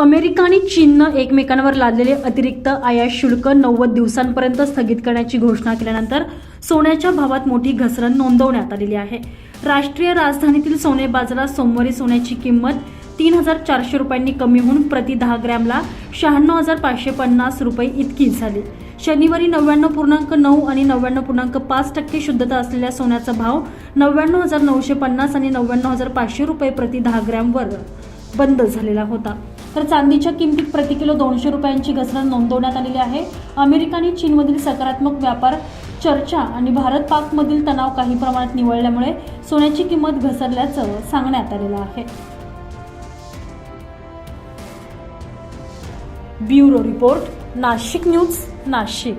America आणि चीननं एकमेकांवर लादलेले अतिरिक्त आयात शुल्क नव्वद दिवसांपर्यंत स्थगित करण्याची घोषणा केल्यानंतर सोन्याच्या भावात मोठी घसरण नोंदवण्यात आलेली आहे. राष्ट्रीय राजधानीतील सोने बाजारात सोमवारी सोन्याची किंमत तीन हजार चारशे रुपयांनी कमी होऊन प्रति दहा ग्रॅमला शहाण्णव हजार पाचशे पन्नास रुपये इतकी झाली. शनिवारी नव्याण्णव पूर्णांक नऊ आणि नव्याण्णव पूर्णांक पाच टक्के शुद्धता असलेल्या सोन्याचा भाव नव्याण्णव हजार नऊशे पन्नास आणि नव्याण्णव हजार पाचशे रुपये प्रति दहा ग्रॅमवर बंद झालेला होता. तर चांदीच्या किमतीत प्रति किलो दोनशे रुपयांची घसरण नोंदवण्यात आलेली आहे. अमेरिका आणि चीनमधील सकारात्मक व्यापार चर्चा आणि भारत पाकमधील तणाव काही प्रमाणात निवळल्यामुळे सोन्याची किंमत घसरल्याचं सांगण्यात आलेलं आहे. Bureau report Nashik news Nashik.